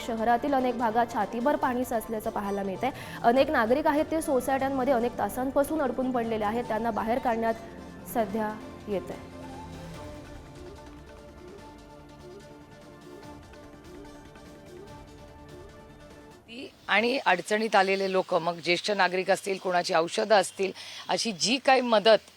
शहरातील अनेक भागात छातीभर पाणी साचल्याचं पाहायला मिळत आहे अनेक नागरिक आहेत ते सोसायट्यांमध्ये अनेक तासांपासून अडकून पडलेले आहेत. त्यांना बाहेर काढण्यात सध्या येत आहे ती आणि अडचणीत आलेले लोक मग ज्येष्ठ नागरिक असतील कोणाची औषधं असतील अशी जी काही मदत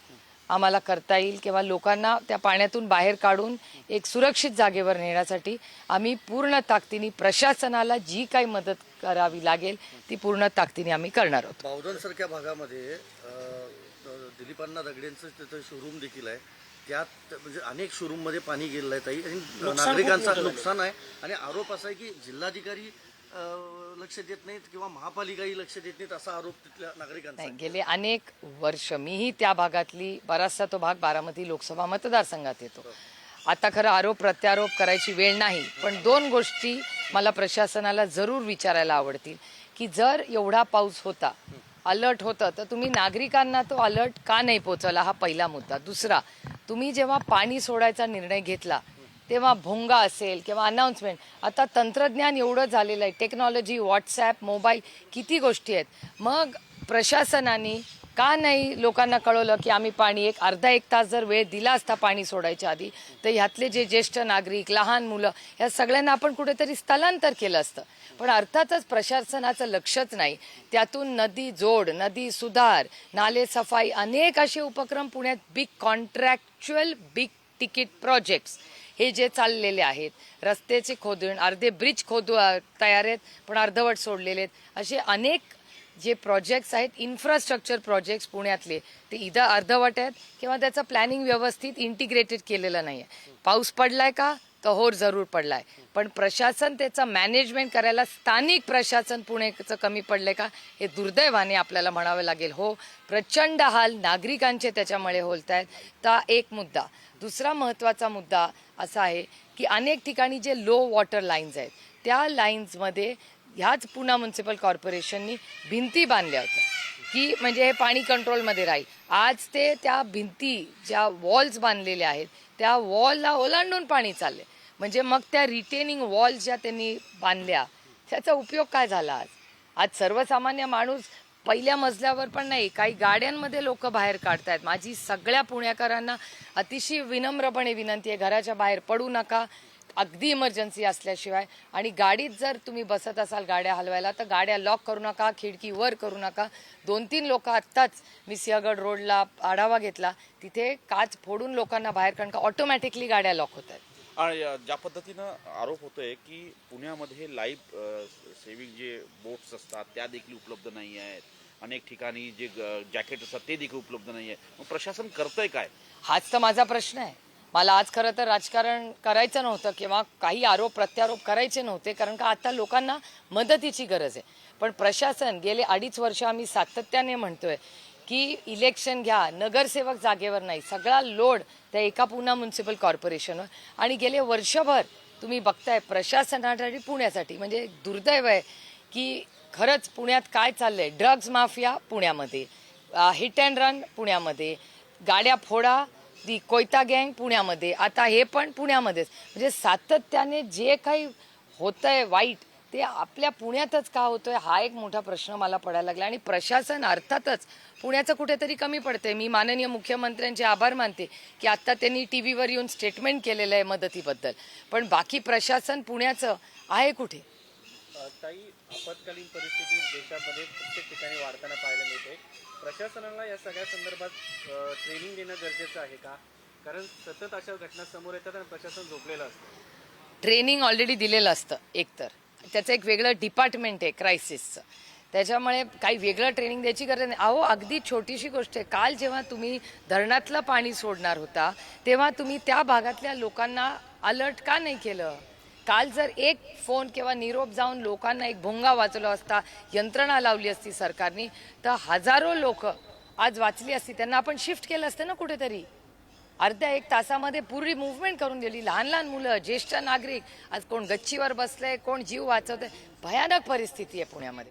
आम्हाला करता येईल किंवा लोकांना त्या पाण्यातून बाहेर काढून एक सुरक्षित जागेवर नेण्यासाठी आम्ही पूर्ण ताकदीने प्रशासनाला जी काही मदत करावी लागेल ती पूर्ण ताकदीने आम्ही करणार आहोत. बावधनसारख्या भागामध्ये दिलीपांना दगडेंचं तिथं शोरूम देखील आहे. त्यात म्हणजे अनेक शोरूममध्ये पाणी गेलेलं आहे. ताई आणि नागरिकांचं नुकसान आहे. आणि आरोप असा आहे की जिल्हाधिकारी लक्ष देत नाहीत किंवा महापालिकाही लक्ष देत नाहीत असा आरोप तिथल्या नागरिकांचा नाही आहे. गेले अनेक वर्ष मीही त्या भागातली बराचसा तो भाग बारामती लोकसभा मतदारसंघात येतो. आता खरं आरोप प्रत्यारोप करायची वेळ नाही पण दोन गोष्टी मला प्रशासनाला जरूर विचारायला आवडतील की जर एवढा पाऊस होता अलर्ट होतं तर तुम्ही नागरिकांना तो अलर्ट का नाही पोचवला हा पहिला मुद्दा. दुसरा तुम्ही जेव्हा पाणी सोडायचा निर्णय घेतला तेव्हा भोंगा असेल किंवा अनाऊन्समेंट आता तंत्रज्ञान एवढं झालेलं आहे. टेक्नॉलॉजी व्हॉट्सॲप मोबाईल किती गोष्टी आहेत. मग प्रशासनाने का नाही लोकांना कळवलं की आम्ही पाणी एक अर्धा एक तास जर वेळ दिला असता पाणी सोडायच्या आधी तर ह्यातले जे ज्येष्ठ नागरिक लहान मुलं ह्या सगळ्यांना आपण कुठेतरी स्थलांतर केलं असतं. पण अर्थातच प्रशासनाचं लक्षच नाही. त्यातून नदी जोड नदी सुधार नाले सफाई अनेक असे उपक्रम पुण्यात big contractual big ticket projects हे जे चाललेले आहेत. रस्त्याचे खोदून अर्धे ब्रिज खोदू तयार आहेत पण अर्धवट सोडलेले आहेत. असे अनेक जे प्रोजेक्ट्स आहेत इन्फ्रास्ट्रक्चर प्रोजेक्ट्स पुण्यातले ते इथं अर्धवट आहेत किंवा त्याचं प्लॅनिंग व्यवस्थित इंटिग्रेटेड केलेलं नाही आहे पाऊस पडलाय का? तर होर जरूर पडलाय. पण प्रशासन त्याचं मॅनेजमेंट करायला स्थानिक प्रशासन पुणेचं कमी पडलंय का? हे दुर्दैवाने आपल्याला म्हणावं लागेल. हो प्रचंड हाल नागरिकांचे त्याच्यामुळे होत आहेत तर एक मुद्दा. दुसरा महत्त्वाचा मुद्दा असा आहे की अनेक ठिकाणी जे लो वॉटर लाईन्स आहेत त्या लाईन्समध्ये ह्याच पुणा म्युन्सिपल कॉर्पोरेशननी भिंती बांधल्या होत्या. की म्हणजे हे पाणी कंट्रोलमध्ये राहील. आज ते त्या भिंती ज्या वॉल्स बांधलेल्या आहेत त्या वॉलला ओलांडून पाणी चालले म्हणजे मग त्या रिटेनिंग वॉल्स ज्या त्यांनी बांधल्या त्याचा उपयोग काय झाला आज? आज सर्वसामान्य माणूस पहिल्या मजल्यावर पण नाही काही गाड्यांमध्ये लोक बाहेर काढतायत. माझी सगळ्या पुणेकरांना अतिशय विनम्रपणे विनंती आहे घराच्या बाहेर पडू नका अगदी इमर्जन्सी असल्याशिवाय. आणि गाडीत जर तुम्ही बसत असाल गाड्या हलवायला तर गाड्या लॉक करू नका खिडकी वर करू नका. दोन तीन लोक आत्ताच मी सिंहगड रोडला आढावा घेतला. तिथे काच फोडून लोकांना बाहेर कारण का ऑटोमॅटिकली गाड्या लॉक होत आहेत ज्या पद्धतीनं आरोप होतोय की पुण्यामध्ये लाईव्ह सेविंग जे बोट्स असतात त्या देखील उपलब्ध नाही आहेत. अनेक ठिकाणी जे जॅकेट असतात ते देखील उपलब्ध नाही आहे मग प्रशासन करतंय काय? हाच तर माझा प्रश्न आहे. मला आज खरं तर राजकारण करायचं नव्हतं किंवा काही आरोप प्रत्यारोप करायचे नव्हते कारण का आता लोकांना मदतीची गरज आहे. पण प्रशासन गेले अडीच वर्ष आम्ही सातत्याने म्हणतोय की इलेक्शन घ्या नगरसेवक जागेवर नाही सगळा लोड त्या एका पुणा म्युन्सिपल कॉर्पोरेशनवर आणि गेले वर्षभर तुम्ही बघताय प्रशासनासाठी पुण्यासाठी म्हणजे दुर्दैव आहे की खरंच पुण्यात काय चाललंय? ड्रग्ज माफिया पुण्यामध्ये हिट अँड रन पुण्यामध्ये गाड्या फोडा दी कोयता गँग पुण्यामध्ये आता हे पण पुण्यामध्येच. म्हणजे सातत्याने जे काही होतंय वाईट ते आपल्या पुण्यातच का होतंय हा एक मोठा प्रश्न मला पडायला लागला. आणि प्रशासन अर्थातच पुण्याचं कुठेतरी कमी पडतंय. मी माननीय मुख्यमंत्र्यांचे आभार मानते की आता त्यांनी टी व्हीवर येऊन स्टेटमेंट केलेलं आहे मदतीबद्दल. पण बाकी प्रशासन पुण्याचं आहे कुठे? ताई आपत्कालीन परिस्थिती देशामध्ये प्रत्येक ठिकाणी वाढताना पाहायला मिळते. प्रशासनाला या सगळ्या संदर्भात ट्रेनिंग देणं गरजेचं आहे का? कारण सतत अशा घटना समोर येतात आणि प्रशासन झोपलेलं असतं. ट्रेनिंग ऑलरेडी दिलेलं असतं एकतर. त्याचं एक वेगळं डिपार्टमेंट आहे क्रायसिसचं त्याच्यामुळे काही वेगळं ट्रेनिंग द्यायची गरज नाही. अहो अगदी छोटीशी गोष्ट आहे. काल जेव्हा तुम्ही धरणातलं पाणी सोडणार होता तेव्हा तुम्ही त्या भागातल्या लोकांना अलर्ट का नाही केलं? काल जर एक फोन किंवा निरोप जाऊन लोकांना एक भोंगा वाचवला असता यंत्रणा लावली असती सरकारनी तर हजारो लोक आज वाचली असती. त्यांना आपण शिफ्ट केलं असतं ना कुठेतरी. अर्ध्या एक तासामध्ये पूर्वी मुवमेंट करून दिली लहान लहान मुलं ज्येष्ठ नागरिक. आज कोण गच्चीवर बसलंय कोण जीव वाचवतंय? भयानक परिस्थिती आहे पुण्यामध्ये.